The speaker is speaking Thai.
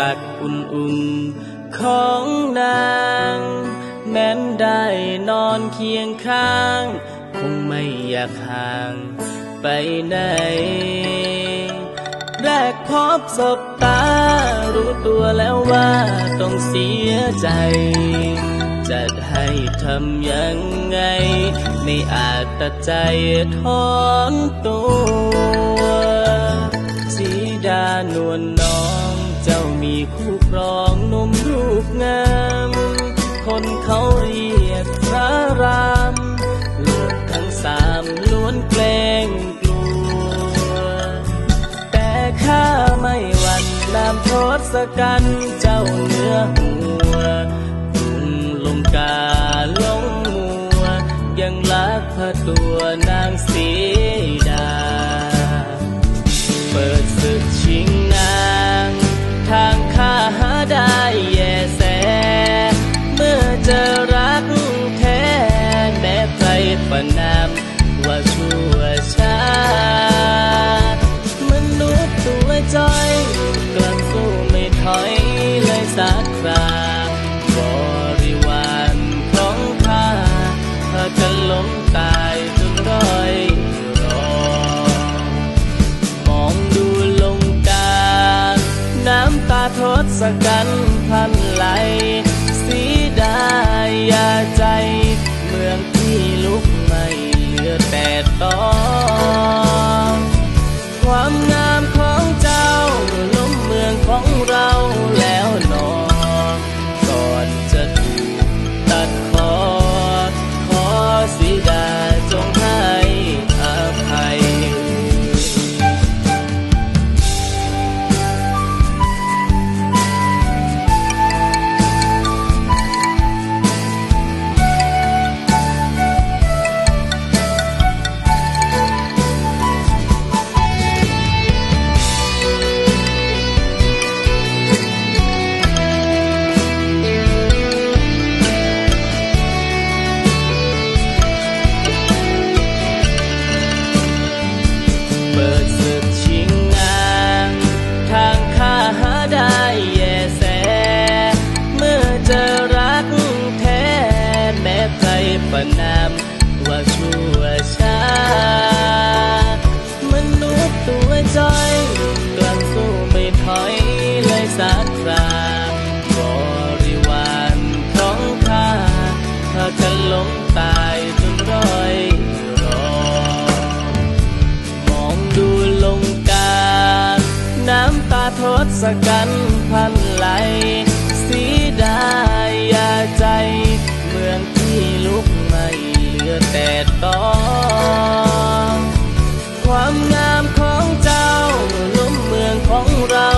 ตักอุ่นๆของนาง แม้นได้นอนเคียงข้าง คงไม่อยากห่างไปไหน แรกพบสบตา รู้ตัวแล้วว่าต้องเสียใจ จะให้ทำยังไง ไม่อาจตัดใจถอนตัว สีดานวลน้อง จ้ามีคู่ครองนมรูปงาม คนเขาเรียกพระรามลูกทั้งสามล้วนเกรงกลัว แต่ข้าไม่หวั่นนามโทษกันต์เจ้าเนื้อหัวกุมลงกาลงมัว ยังลักพาตัวนางสี สกันพันไหล สีดายาใจ เมืองที่ลุกไม่เหลือแต่ตอำตาทศกัณฐ์พันไหลสีดายาใจ เมืองที่ลุกไม่เหลือแต่ตอความงามของเจ้าล้มเมืองของเรา